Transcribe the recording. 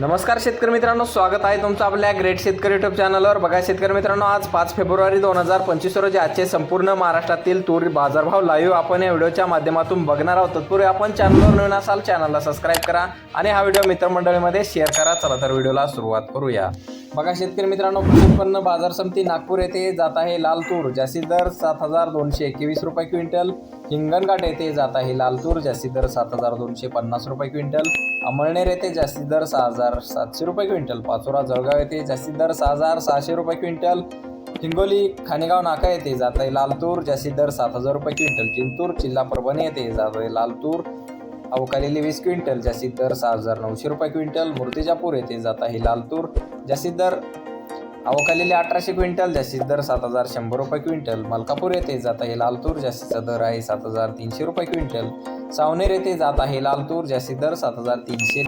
नमस्कार शेतकरी मित्रांनो स्वागत आहे तुमचं आपल्या ग्रेट शेतकरी युट्यूब चॅनलवर बघा शेतकरी मित्रांनो आज पाच फेब्रुवारी दोन हजार पंचवीस रोजी आजचे संपूर्ण महाराष्ट्रातील तूर बाजारभाव लाईव्ह आपण या व्हिडिओच्या माध्यमातून बघणार आहोत. तत्पूर्वी आपण चॅनलवर नवीन असाल चॅनलला सबस्क्राईब करा आणि हा व्हिडिओ मित्रमंडळीमध्ये शेअर करा. चला तर व्हिडिओला सुरुवात करूया. बघा शेतकरी मित्रांनो उत्पन्न बाजार समिती नागपूर येथे जात आहे लाल तूर. जास्तीत दर सात हजार दोनशे एकवीस रुपये क्विंटल. हिंगणघाट येथे जात आहे. लालतूर जास्ती दर सात हजार दोनशे पन्नास रुपये क्विंटल. अमळनेर येथे जास्तीत दर सहा हजार सातशे रुपये क्विंटल. पाचोरा जळगाव येथे जास्तीत दर सहा हजार सहाशे रुपये क्विंटल. हिंगोली खानेगाव नाका येथे जात आहे लालतूर जास्ती दर सात हजार रुपये क्विंटल. जिंतूर जिल्हा परभणी येथे जात आहे लालतूर. अवकालेली वीस क्विंटल जास्तीत दर सहा हजार नऊशे रुपये क्विंटल. मूर्तिजापूर येथे जात आहे लालतूर जास्तीत दर अवकालेले अठराशे क्विंटल जास्तीत दर सात हजार शंभर रुपये क्विंटल. मलकापूर येथे जात आहे लालतूर जास्तीचा दर आहे सात हजार तीनशे रुपये क्विंटल. सावनेर येथे जात आहे लालतूर जास्तीत दर सात हजार तीनशे